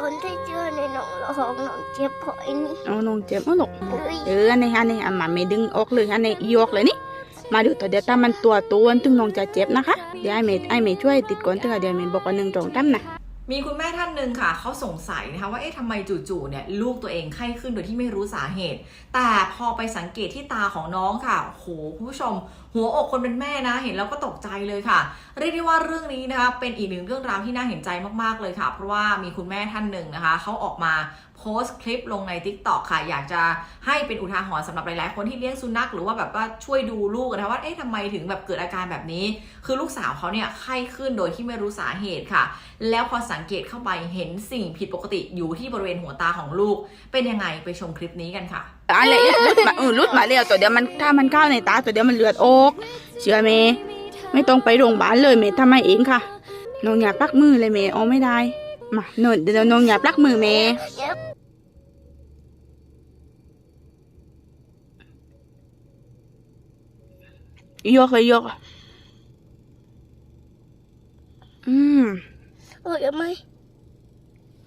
คนที่เชื่อในน้องร้องน้องเจ็บพอไอ้นี่เอาน้องเจ็บมั้งลูกเอ้ยเอออันนี้อันนี้อะมาไม่ดึงออกเลยอันนี้ยกเลยนี่มาดูตัวเดียวถ้ามันตัวตัวถึงน้องจะเจ็บนะคะเดี๋ยวไอ้เมย์ไอ้เมย์ช่วยติดก่อนถึงเดี๋ยวเมย์บอกว่าหนึ่งตรงตั้มนะ มีคุณแม่ท่านหนึ่งค่ะเขาสงสัยนะคะว่าเอ๊ะทำไมจู่ๆเนี่ยลูกตัวเองไข้ขึ้นโดยที่ไม่รู้สาเหตุ แต่พอไปสังเกตที่ตาของน้องค่ะโหคุณผู้ชม หัวอกคนเป็นแม่นะ เห็นแล้วก็ตกใจเลยค่ะ เรียกได้ว่าเรื่องนี้นะคะเป็นอีกหนึ่งเรื่องราวที่น่าเห็นใจมากๆเลยค่ะ เพราะว่ามีคุณแม่ท่านหนึ่งนะคะเขาออกมาโพสต์คลิปลงใน Tik t o k ค่ะ อยากจะให้เป็นอุทาหรณ์สำหรับหลายๆ คนที่เลี้ยงสุนัขหรือว่าแบบว่าช่วยดูลูกนะคะว่าเอ๊ะทำไมถึงแบบเกิดอาการแบบนี้ คือลูกสาวเขาเนี่ยไข้ขึ้นโดยที่ไม่รู้สาเหตุค่ะ แล้วพอสังังเกตเข้าไปเห็นสิ่งผิดปกติอยู่ที่บริเวณหัวตาของลูก เป็นยังไงไปชมคลิปนี้กันค่ะอะไรอีกลุดมาเออลุดมาแล้วตัวเดียวมันถ้ามันเข้าในตาตัวเดียวมันเลือดออก เชื่อเมย์ไม่ต้องไปโรงพยาบาลเลยเมย์ทำให้เองค่ะน้องอย่าปลักมือเลยเมย์เอไม่ได้มาโน่นเดี๋ยวน้องอย่าปลักมือเมย์เจ็บยกเลยยกอืม โอ้ยไหม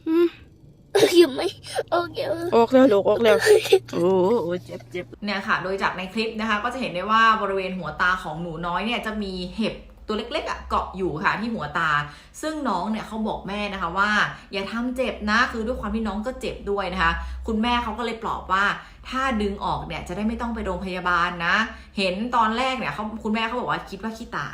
อืมโอ้ยไหมโอ้ยออกแล้วลูกออกแล้วโอ้โหเจ็บเจ็บเนี่ยค่ะ โดยจากในคลิปนะคะ ก็จะเห็นได้ว่าบริเวณหัวตาของหนูน้อยเนี่ยจะมีเห็บตัวเล็กๆอะเกาะอยู่ค่ะที่หัวตา ซึ่งน้องเนี่ยเขาบอกแม่นะคะว่า อย่าทำเจ็บนะคือด้วยความที่น้องก็เจ็บด้วยนะคะ คุณแม่เขาก็เลยปลอบว่า ถ้าดึงออกเนี่ยจะได้ไม่ต้องไปโรงพยาบาลนะ เห็นตอนแรกเนี่ยเขาคุณแม่เขาบอกว่าคิดว่าขี้ตา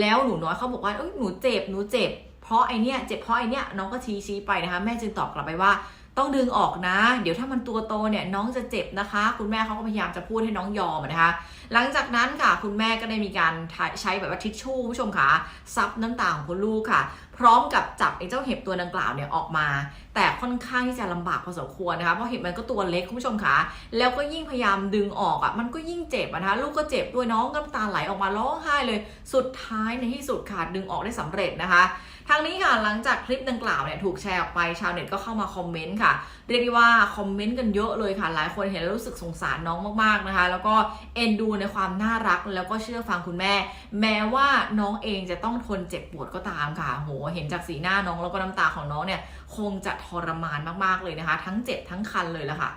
แล้วหนูน้อยเขาบอกว่าเอ้ยหนูเจ็บหนูเจ็บ เพราะไอเนี้ยเจ็บเพราะไอเนี้ยน้องก็ชี้ชี้ไปนะคะ แม่จึงตอบกลับไปว่าต้องดึงออกนะ เดี๋ยวถ้ามันตัวโตเนี่ยน้องจะเจ็บนะคะ คุณแม่เขาก็พยายามจะพูดให้น้องยอมนะคะ หลังจากนั้นค่ะ คุณแม่ก็ได้มีการใช้แบบว่าทิชชู่ผู้ชมค่ะซับน้ำตาของคุณลูกค่ะ พร้อมกับจับไอ้เจ้าเห็บตัวดังกล่าวเนี่ยออกมา แต่ค่อนข้างที่จะลำบากพอสมควรนะคะเพราะเห็บมันก็ตัวเล็กคุณผู้ชมค่ะแล้วก็ยิ่งพยายามดึงออกอะมันก็ยิ่งเจ็บนะคะลูกก็เจ็บด้วยน้องก็ตาไหลออกมาร้องไห้เลย สุดท้ายในที่สุดค่ะดึงออกได้สำเร็จนะคะทางนี้ค่ะหลังจากคลิปดังกล่าวเนี่ยถูกแชร์ออกไปชาวเน็ตก็เข้ามาคอมเมนต์ค่ะ เรียกได้ว่าคอมเมนต์กันเยอะเลยค่ะ หลายคนเห็นแล้วรู้สึกสงสารน้องมากๆนะคะ แล้วก็เอ็นดูในความน่ารักแล้วก็เชื่อฟังคุณแม่ แม้ว่าน้องเองจะต้องทนเจ็บปวดก็ตามค่ะโหเห็นจากสีหน้าน้องแล้วก็น้ำตาของน้องเนี่ยคงจะทรมานมากๆเลยนะคะ ทั้งเจ็บทั้งคันเลยละค่ะ